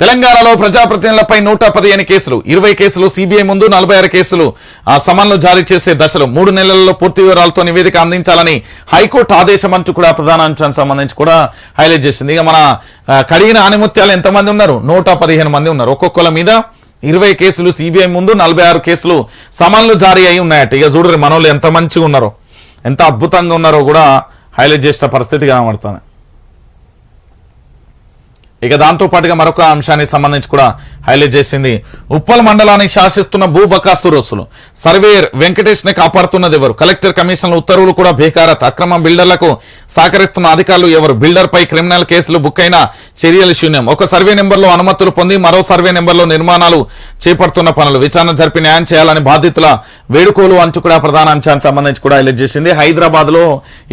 తెలంగాణలో ప్రజాప్రతినిధులపై నూట పదిహేను కేసులు ఇరవై కేసులు సిబిఐ ముందు నలభై ఆరు కేసులు. ఆ సమన్లు జారీ చేసే దశలు మూడు నెలల్లో పూర్తి వివరాలతో నివేదిక అందించాలని హైకోర్టు ఆదేశం అంటూ కూడా ప్రధాన అంశానికి సంబంధించి కూడా హైలైట్ చేసింది. ఇక మన కడిగిన ఆనిముత్యాలు ఎంతమంది ఉన్నారు? నూట పదిహేను మంది ఉన్నారు. ఒక్కొక్కల మీద ఇరవై కేసులు సిబిఐ ముందు నలభై ఆరు కేసులు సమన్లు జారీ అయి ఉన్నాయట. ఇక చూడరు మనోళ్ళు ఎంత మంచిగా ఉన్నారో ఎంత అద్భుతంగా ఉన్నారో కూడా హైలైట్ చేసిన పరిస్థితి కనబడుతుంది. ఇక దాంతో పాటుగా మరొక అంశానికి సంబంధించి కూడా హైలైట్ చేసింది. ఉప్పల్ మండలాన్ని శాసిస్తున్న భూ బకాసురోసులు సర్వేయర్ వెంకటేష్ని కాపాడుతున్నది ఎవరు? కలెక్టర్ కమిషన్ల ఉత్తర్వులు కూడా బేకారత్. అక్రమ బిల్డర్లకు సహకరిస్తున్న అధికారులు ఎవరు? బిల్డర్ పై క్రిమినల్ కేసులు బుక్ అయిన చర్యలు శూన్యం. ఒక సర్వే నెంబర్లో అనుమతులు పొంది మరో సర్వే నెంబర్లో నిర్మాణాలు చేపడుతున్న పనులు. విచారణ జరిపి న్యాయం చేయాలని బాధితుల వేడుకోలు అంటూ కూడా ప్రధాన అంశానికి సంబంధించి కూడా హైలైట్ చేసింది. హైదరాబాద్లో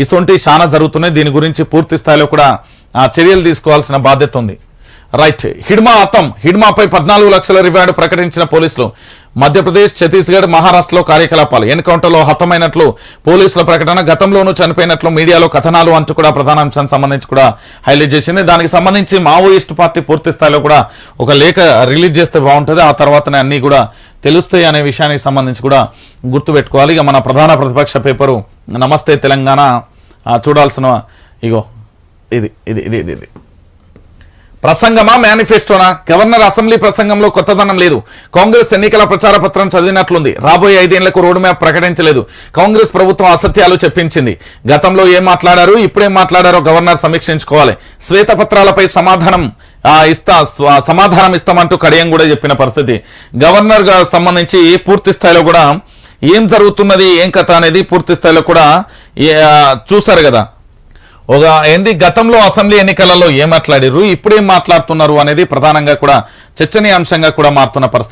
ఇసొంటి చాలా జరుగుతున్నాయి. దీని గురించి పూర్తి స్థాయిలో కూడా చర్యలు తీసుకోవాల్సిన బాధ్యత ఉంది. రైట్. హిడ్మా అతం. హిడ్మాపై పద్నాలుగు లక్షల రివార్డు ప్రకటించిన పోలీసులు మధ్యప్రదేశ్ ఛత్తీస్గఢ్ మహారాష్ట్రలో కార్యకలాపాలు ఎన్కౌంటర్లో హతమైనట్లు పోలీసుల ప్రకటన గతంలోనూ చనిపోయినట్లు మీడియాలో కథనాలు అంటూ కూడా ప్రధాన అంశానికి సంబంధించి కూడా హైలైట్ చేసింది. దానికి సంబంధించి మావోయిస్ట్ పార్టీ పూర్తి స్థాయిలో కూడా ఒక లేఖ రిలీజ్ చేస్తే బాగుంటుంది. ఆ తర్వాతనే అన్నీ కూడా తెలుస్తాయి అనే విషయానికి సంబంధించి కూడా గుర్తుపెట్టుకోవాలి ఇక మన ప్రధాన ప్రతిపక్ష పేపరు నమస్తే తెలంగాణ చూడాల్సిన ఇగో ఇది ఇది ఇది ఇది ఇది. ప్రసంగమా మేనిఫెస్టోనా? గవర్నర్ అసెంబ్లీ ప్రసంగంలో కొత్తదనం లేదు. కాంగ్రెస్ ఎన్నికల ప్రచార పత్రం చదివినట్లుంది. రాబోయే ఐదేళ్ళకు రోడ్ మ్యాప్ ప్రకటించలేదు. కాంగ్రెస్ ప్రభుత్వం అసత్యాలు చెప్పించింది. గతంలో ఏం మాట్లాడారు ఇప్పుడేం మాట్లాడారో గవర్నర్ సమీక్షించుకోవాలి. శ్వేతపత్రాలపై సమాధానం ఇస్తా సమాధానం ఇస్తామంటూ కడియం కూడా చెప్పిన పరిస్థితి. గవర్నర్ సంబంధించి పూర్తి స్థాయిలో కూడా ఏం జరుగుతున్నది ఏం కథ అనేది పూర్తి స్థాయిలో కూడా చూశారు కదా. ఒక ఏంది గతంలో అసెంబ్లీ ఎన్నికలలో ఏం మాట్లాడారు ఇప్పుడేం మాట్లాడుతున్నారు అనేది ప్రధానంగా కూడా చర్చనీయాంశంగా కూడా మారుతున్న పరిస్థితి.